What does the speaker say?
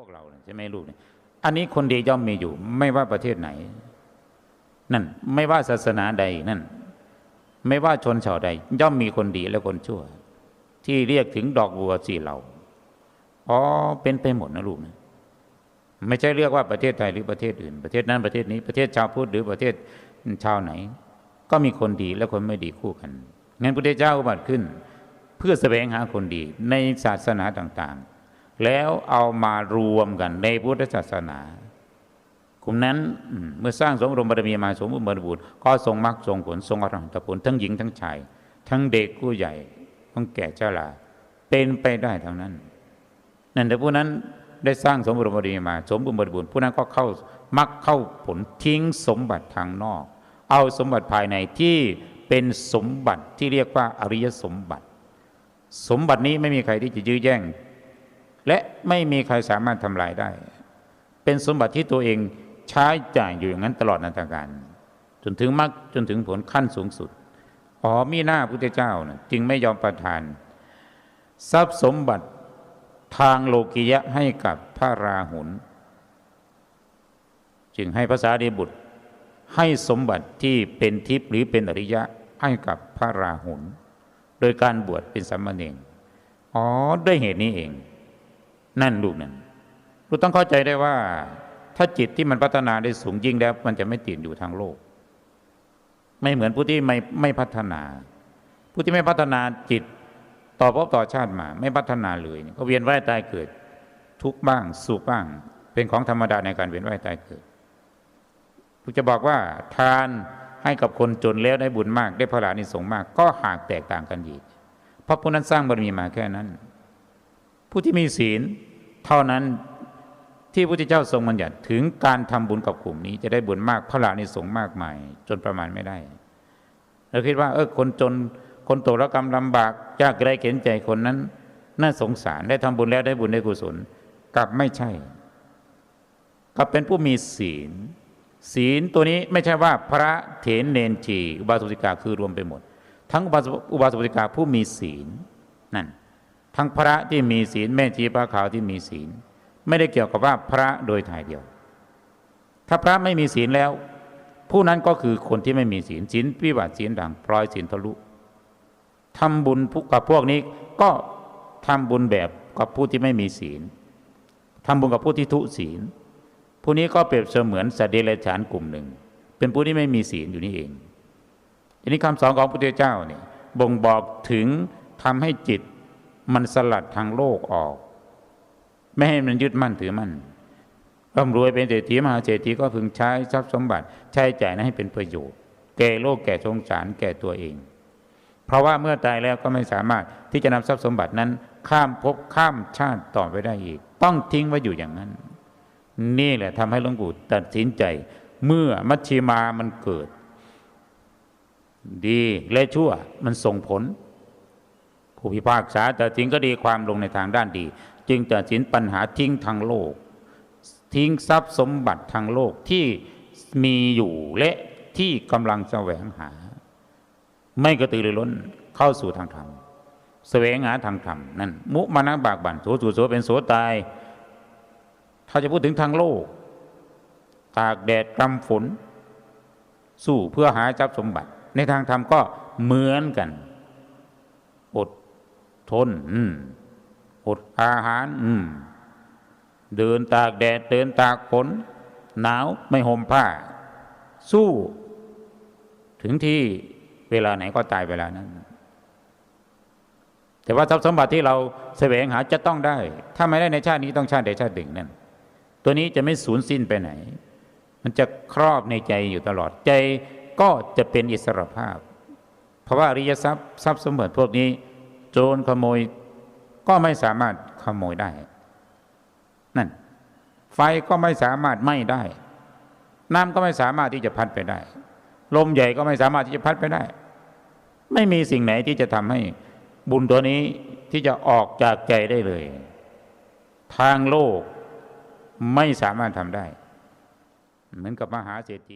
พวกเราเนี่ยใช่ไหมลูกเนี่ยอันนี้คนดีย่อมมีอยู่ ไม่ว่าประเทศไหน นั่น ไม่ว่าศาสนาใดนั่น ไม่ว่าชนชาวใด ย่อมมีคนดีและคนชั่ว ที่เรียกถึงดอกบัวสี่เหล่าอ๋อเป็นไปหมดนะลูกนะไม่ใช่เรียกว่าประเทศไทยหรือประเทศอื่น ประเทศนั้นประเทศนี้ประเทศชาวพุทธหรือประเทศชาวไหน ก็มีคนดีและคนไม่ดีคู่กันงั้นพระเจ้าอุบัติขึ้น เพื่อแสวงหาคนดีในศาสนาต่าง ๆ แล้วเอามารวมกันในพุทธศาสนากลุ่มนั้นเมื่อสร้างสมรมบารมีมาสมบูรณ์บริบูรณ์ก็ทรงมรรคทรงผลทรงอรหันตผลทั้งหญิงทั้งชาย ทั้งเด็กผู้ใหญ่ทั้งแก่เจ้าลาเป็นไปได้ทั้งนั้น นั่นแต่ผู้นั้นได้สร้างสมบูรณ์บารมีมาสมบูรณ์บริบูรณ์ผู้นั้นก็เข้ามักเข้าผลทิ้งสมบัติทางนอก เอาสมบัติภายในที่เป็นสมบัติที่เรียกว่าอริยสมบัติ สมบัตินี้ไม่มีใครที่จะยื้อแย่ง และไม่มีใครสามารถทำลายได้ เป็นสมบัติที่ตัวเองใช้จ่ายอยู่อย่างนั้นตลอดนาตการ จนถึงมรรคจนถึงผลขั้นสูงสุดอ๋อมีหน้าพุทธเจ้านะจึงไม่ยอมประทาน ทรัพย์สมบัติทางโลกิยะให้กับพระราหุลจึงให้ภาษาเดีบุตรให้สมบัติที่เป็นทิพย์หรือเป็นอริยะให้กับพระราหุลโดยการบวชเป็นสัมมาเนรอ๋อด้วยเหตุนี้เอง นั่นลูกนั่นลูกต้องเข้าใจได้ว่า ถ้าจิตที่มันพัฒนาได้สูงยิ่งแล้ว มันจะไม่ติดอยู่ทางโลก ไม่เหมือนผู้ที่ไม่ไม่พัฒนา ผู้ที่ไม่พัฒนาจิตต่อภพต่อชาติมา ไม่พัฒนาเลยเนี่ยก็เวียนว่ายตายเกิด ทุกบ้างสุขบ้าง เป็นของธรรมดาในการเวียนว่ายตายเกิดลูกจะบอกว่าทานให้กับคนจนแล้วได้บุญมากได้พระลานิสงส์มาก ก็หากแตกต่างกันอีกเพราะผู้นั้นสร้างบารมีมาแค่นั้น ผู้ที่มีศีล เท่านั้นที่พระพุทธเจ้าทรงบัญญัติถึงการทำบุญกับกลุ่มนี้จะได้บุญมากพระลานิสงมากมาย จนประมาณไม่ได้เราคิดว่า เออคนจนคนตกระกรรมลำบากยากไร้เข็นใจคนนั้น น่าสงสารได้ทำบุญแล้วได้บุญได้กุศลกลับไม่ใช่ กลับเป็นผู้มีศีล ศีลตัวนี้ไม่ใช่ว่าพระเถรเนนจีอุบาสกิกาคือรวมไปหมด ทั้งอุบาสอุบาสกาผู้มีศีลนั่น ทั้งพระที่มีศีลแม่ชีพระขาวที่มีศีล ไม่ได้เกี่ยวกับว่าพระโดยถ่ายเดียว ถ้าพระไม่มีศีลแล้ว ผู้นั้นก็คือคนที่ไม่มีศีลศีลวิบัติศีลด่างพลอยศีลทะลุทำบุญกับพวกนี้ก็ทำบุญแบบกับผู้ที่ไม่มีศีลทำบุญกับผู้ที่ทุศีล ผู้นี้ก็เปรียบเสมือนสัตว์เดรัจฉานกลุ่มหนึ่ง เป็นผู้ที่ไม่มีศีลอยู่นี่เองอันนี้คำสอนของพระพุทธเจ้าเนี่ยบ่งบอกถึงทำให้จิต มันสลัดทางโลกออก ไม่ให้มันยึดมั่นถือมั่นร่ำรวยเป็นเศรษฐีมหาเศรษฐีก็พึงใช้ทรัพย์สมบัติใช้จ่ายนั้นให้เป็นประโยชน์ แก่โลกแก่สงสารแก่ตัวเอง เพราะว่าเมื่อตายแล้วก็ไม่สามารถที่จะนำทรัพย์สมบัตินั้น ข้ามภพข้ามชาติต่อไปได้อีก ต้องทิ้งไว้อยู่อย่างนั้น นี่แหละทำให้หลวงปู่ตัดสินใจ เมื่อมัชชีมามันเกิด ดีและชั่วมันส่งผล ผู้พิพากษาแต่ทิ้งก็ดีความลงในทางด้านดี จึงตัดสินปัญหาทิ้งทางโลก ทิ้งทรัพย์สมบัติทางโลกที่มีอยู่และที่กำลังแสวงหา ไม่กระตือรือร้นเข้าสู่ทางธรรมแสวงหาทางธรรมนั่นมุมานะบากบั่นโสสูโสเป็นโสตาย ถ้าจะพูดถึงทางโลก ตากแดดกำฝน สู้เพื่อหาทรัพย์สมบัติ ในทางธรรมก็เหมือนกัน อด ทนอดอาหารเดินตากแดดเดินตากฝนหนาวไม่ห่มผ้า สู้ ถึงที่เวลาไหนก็ตายเวลานั้น แต่ว่าทรัพย์สมบัติที่เราแสวงหาจะต้องได้ ถ้าไม่ได้ในชาตินี้ต้องชาติใดชาติหนึ่งนั่นตัวนี้จะไม่สูญสิ้นไปไหน มันจะครอบในใจอยู่ตลอดใจก็จะเป็นอิสรภาพ เพราะว่าอริยทรัพย์ทรัพย์สมบัติพวกนี้ โจรขโมยก็ไม่สามารถขโมยได้ นั่น ไฟก็ไม่สามารถไหม้ได้ น้ำก็ไม่สามารถที่จะพัดไปได้ ลมใหญ่ก็ไม่สามารถที่จะพัดไปได้ ไม่มีสิ่งไหนที่จะทำให้บุญตัวนี้ที่จะออกจากใจได้เลย ทางโลกไม่สามารถทำได้ เหมือนกับมหาเศรษฐี